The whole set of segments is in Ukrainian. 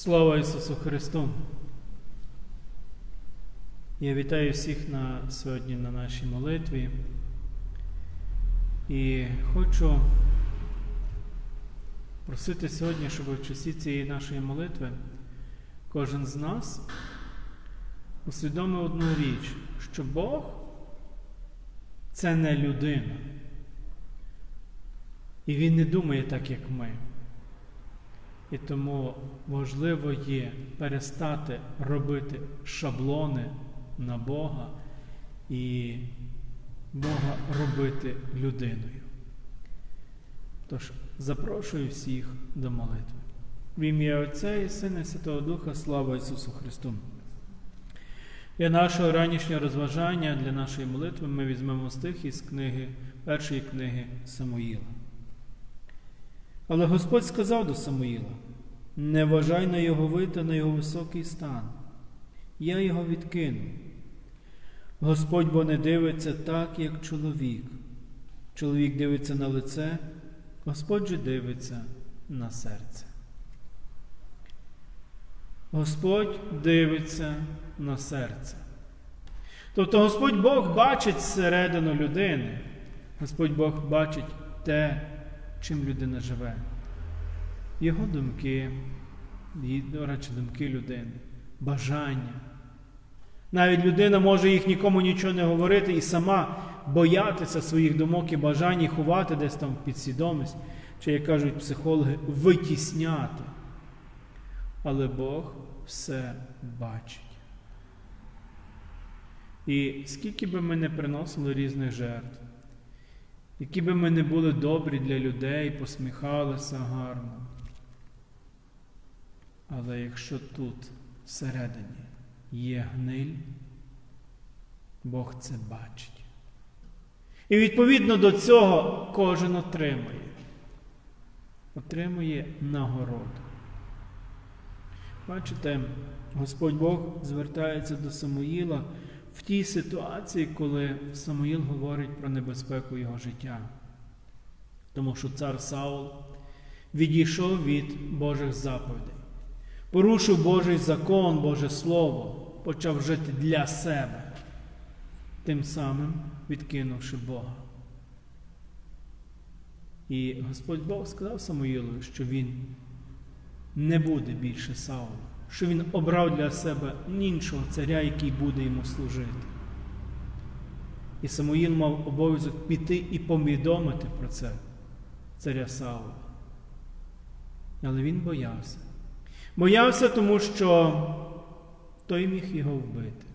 Слава Ісусу Христу! Я вітаю всіх на сьогодні на нашій молитві і хочу просити сьогодні, щоб в часі цієї нашої молитви кожен з нас усвідомив одну річ, що Бог це не людина. І Він не думає так, як ми. І тому важливо є перестати робити шаблони на Бога і Бога робити людиною. Тож запрошую всіх до молитви. В ім'я Отця і Сина і Святого Духа, слава Ісусу Христу. Для нашого ранішнього розважання, для нашої молитви ми візьмемо стих із книги, першої книги Самуїла. Але Господь сказав до Самуїла: не вважай на його вид та на його високий стан. Я його відкину. Господь бо не дивиться так, як чоловік. Чоловік дивиться на лице, Господь же дивиться на серце. Господь дивиться на серце. Тобто Господь Бог бачить всередину людини. Господь Бог бачить те, чим людина живе. Його думки, до речі, думки людини, бажання. Навіть людина може їх нікому нічого не говорити і сама боятися своїх думок і бажань і ховати десь там в підсвідомість, чи, як кажуть психологи, витісняти. Але Бог все бачить. І скільки би ми не приносили різних жертв, які би ми не були добрі для людей, посміхалися гарно. Але якщо тут всередині є гниль, Бог це бачить. І відповідно до цього кожен отримує. Отримує нагороду. Бачите, Господь Бог звертається до Самуїла в тій ситуації, коли Самуїл говорить про небезпеку його життя. Тому що цар Саул відійшов від Божих заповідей, порушив Божий закон, Боже Слово, почав жити для себе, тим самим відкинувши Бога. І Господь Бог сказав Самуїлу, що він не буде більше Саула, що він обрав для себе іншого царя, який буде йому служити. І Самуїл мав обов'язок піти і повідомити про це царя Саула. Але він боявся. Боявся, тому що той міг його вбити.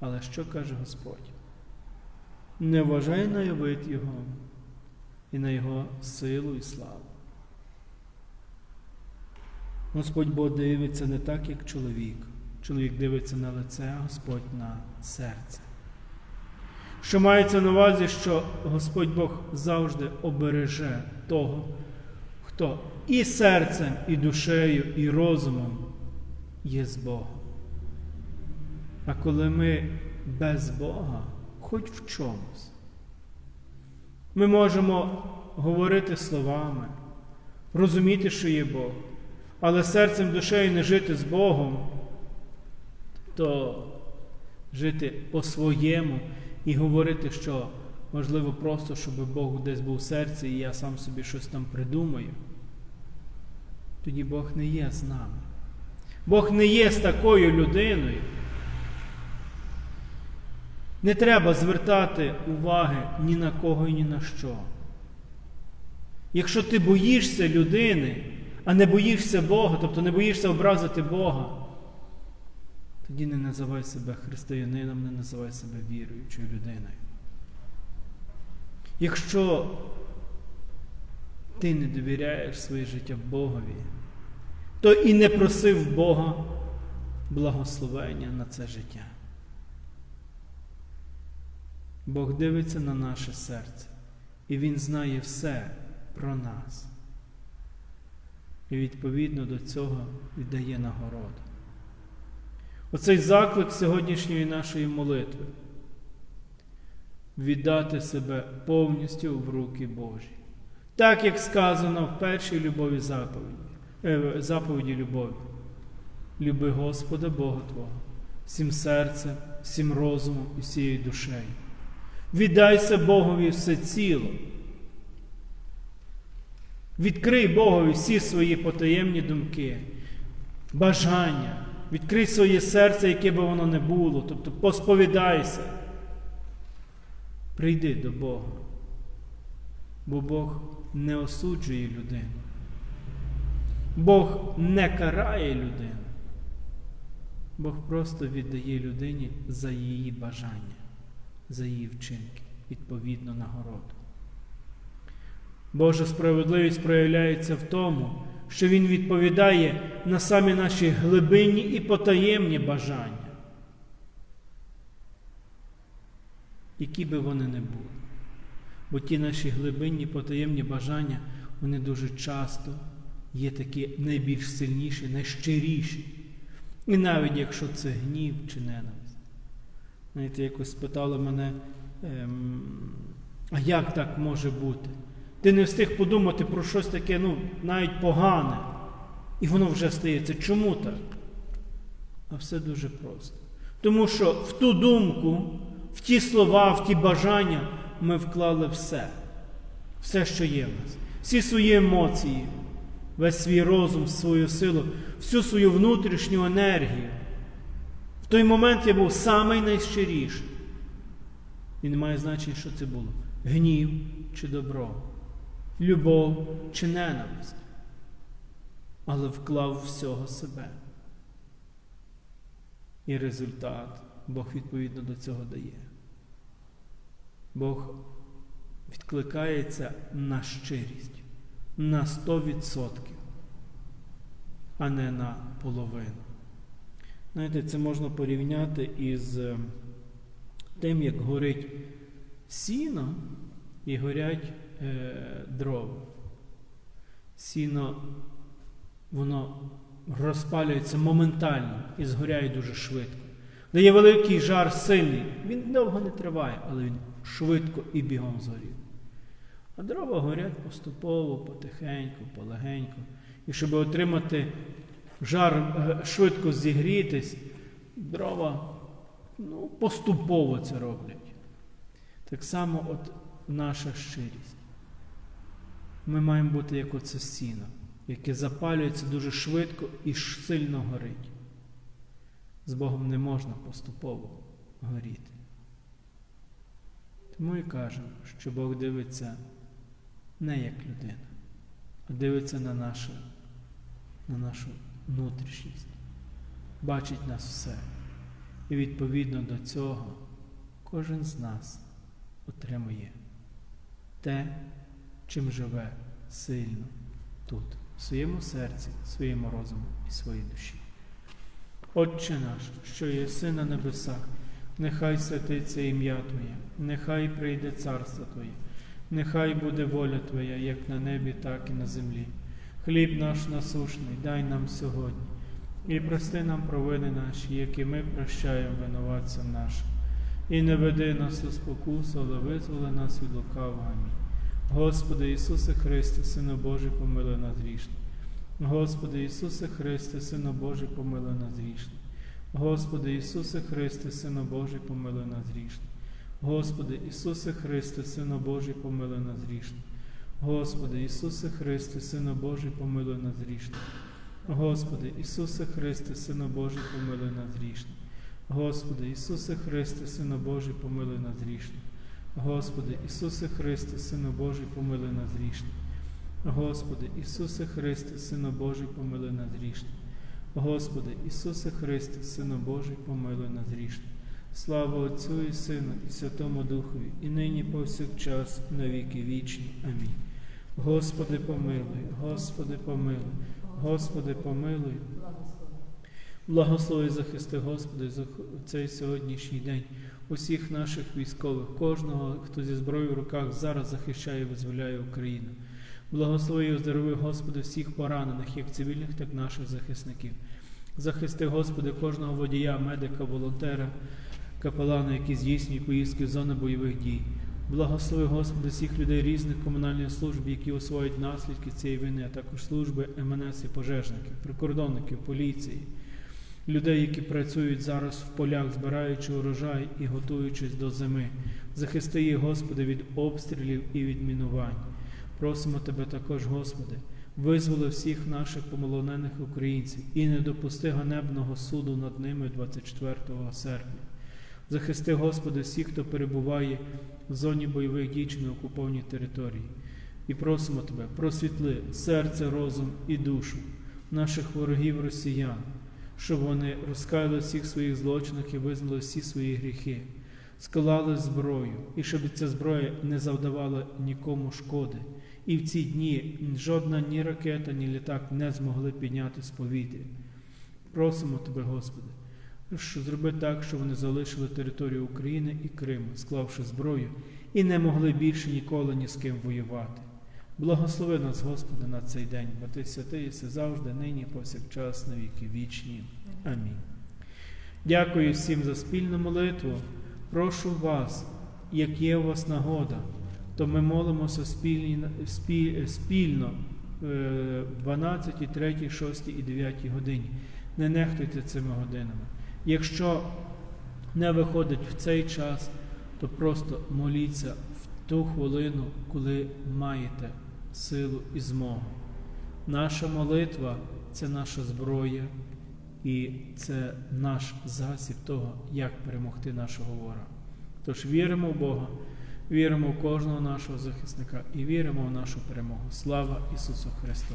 Але що каже Господь? Не вважай на його і на його силу і славу. Господь Бог дивиться не так, як чоловік. Чоловік дивиться на лице, а Господь на серце. Що мається на увазі, що Господь Бог завжди обереже того, хто і серцем, і душею, і розумом є з Богом. А коли ми без Бога, хоч в чомусь, ми можемо говорити словами, розуміти, що є Бог, але серцем душею не жити з Богом, то жити по-своєму і говорити, що можливо просто, щоб Бог десь був в серці, і я сам собі щось там придумаю, тоді Бог не є з нами. Бог не є з такою людиною. Не треба звертати уваги ні на кого і ні на що. Якщо ти боїшся людини, а не боїшся Бога, тобто не боїшся образити Бога, тоді не називай себе християнином, не називай себе віруючою людиною. Якщо ти не довіряєш своє життя Богові, то і не просив Бога благословення на це життя. Бог дивиться на наше серце, і Він знає все про нас. І відповідно до цього віддає нагороду. Оцей заклик сьогоднішньої нашої молитви віддати себе повністю в руки Божі. Так як сказано в першій любові заповіді. е, заповіді любові. Люби Господа Бога Твого, всім серцем, всім розумом і всією душею. Віддайся Богові все ціло. Відкрий Богові всі свої потаємні думки, бажання, відкрий своє серце, яке би воно не було, тобто посповідайся. Прийди до Бога, бо Бог не осуджує людину. Бог не карає людину. Бог просто віддає людині за її бажання, за її вчинки, відповідно нагороду. Божа справедливість проявляється в тому, що Він відповідає на самі наші глибинні і потаємні бажання, які би вони не були. Бо ті наші глибинні потаємні бажання, вони дуже часто є такі найбільш сильніші, найщиріші. І навіть якщо це гнів чи ненависть. Знаєте, якось спитали мене, ем, а як так може бути? Ти не встиг подумати про щось таке, ну, навіть погане, і воно вже стається. Чому так? А все дуже просто. Тому що в ту думку, в ті слова, в ті бажання ми вклали все, все, що є в нас, всі свої емоції, весь свій розум, свою силу, всю свою внутрішню енергію. В той момент я був самий найщиріший. І не має значення, що це було: гнів чи добро, любов чи ненависть. Але вклав всього себе. І результат Бог відповідно до цього дає. Бог відкликається на щирість на 100%, а не на половину. Знаєте, це можна порівняти із е, тим, як горить сіно і горять е, дрова. Сіно, воно розпалюється моментально і згоряє дуже швидко. Дає великий жар сильний. Він довго не триває, але він швидко і бігом згорів. А дрова горять поступово, потихеньку, полегеньку. І щоб отримати жар е, швидко зігрітись, дрова ну, поступово це роблять. Так само от наша щирість. Ми маємо бути як оце сіно, яке запалюється дуже швидко і сильно горить. З Богом не можна поступово горіти. Тому і кажемо, що Бог дивиться не як людина, а дивиться на нашу, на нашу внутрішність, бачить нас все. І відповідно до цього кожен з нас отримує те, чим живе сильно тут, в своєму серці, своєму розумі і своїй душі. Отче наш, що єси на небесах, нехай святиться ім'я Твоє, нехай прийде царство Твоє. Нехай буде воля Твоя, як на небі, так і на землі. Хліб наш насушний, дай нам сьогодні, і прости нам провини наші, які ми прощаємо винуватцям нашим. І не веди нас у спокусу, але визволи нас від лукавого. Амінь. Господи Ісусе Христе, Сину Божий, помилуй нас грішних. Господи Ісусе Христе, Сину Божий, помилуй нас грішних. Господи Ісусе Христе, Сину Божий, помилуй нас грішних. Господи Ісусе Христе, Сину Божий, помилуй нас грішних. Господи Ісусе Христе, Сину Божий, помилуй нас грішних. Господи Ісусе Христе, Сину Божий, помилуй нас грішних. Господи Ісусе Христе, Сину Божий, помилуй нас грішних. Господи Ісусе Христе, Сину Божий, помилуй нас грішних. Господи Ісусе Христе, Сину Божий, помилуй нас грішних. Господи Ісусе Христе, Сину Божий, помилуй нас грішних. Слава Отцю і Сину, і Святому Духові, і нині повсякчас, і на віки вічні. Амінь. Господи, помилуй, Господи, помилуй, Господи, помилуй. Благослови захисти, Господи, за цей сьогоднішній день усіх наших військових, кожного, хто зі зброєю в руках зараз захищає і визволяє Україну. Благослови і оздорови, Господи, всіх поранених, як цивільних, так і наших захисників. Захисти, Господи, кожного водія, медика, волонтера, капелана, які здійснюють поїздки в зони бойових дій. Благослови, Господи, всіх людей різних комунальних служб, які освоюють наслідки цієї війни, а також служби МНС і пожежників, прикордонників, поліції, людей, які працюють зараз в полях, збираючи урожай і готуючись до зими. Захисти їх, Господи, від обстрілів і від мінувань. Просимо Тебе також, Господи, визволи всіх наших помолонених українців і не допусти ганебного суду над ними 24 серпня. Захисти, Господи, всіх, хто перебуває в зоні бойових дій чи на окупованій території. І просимо Тебе, просвітли серце, розум і душу наших ворогів росіян, щоб вони розкаяли всіх своїх злочинах і визнали всі свої гріхи, склали зброю, і щоб ця зброя не завдавала нікому шкоди. І в ці дні жодна ні ракета, ні літак не змогли підняти з повітря. Просимо Тебе, Господи, що зроби так, щоб вони залишили територію України і Криму, склавши зброю, і не могли більше ніколи ні з ким воювати. Благослови нас, Господи, на цей день, бо Ти святий єси завжди, нині, повсякчас, на віки вічні. Амінь. Дякую всім за спільну молитву. Прошу вас, як є у вас нагода, то ми молимося спільно е, в 12, 3, 6 і 9 годині. Не нехтуйте цими годинами. Якщо не виходить в цей час, то просто моліться в ту хвилину, коли маєте силу і змогу. Наша молитва це наша зброя, і це наш засіб того, як перемогти нашого ворога. Тож віримо в Бога, віримо в кожного нашого захисника і віримо в нашу перемогу. Слава Ісусу Христу!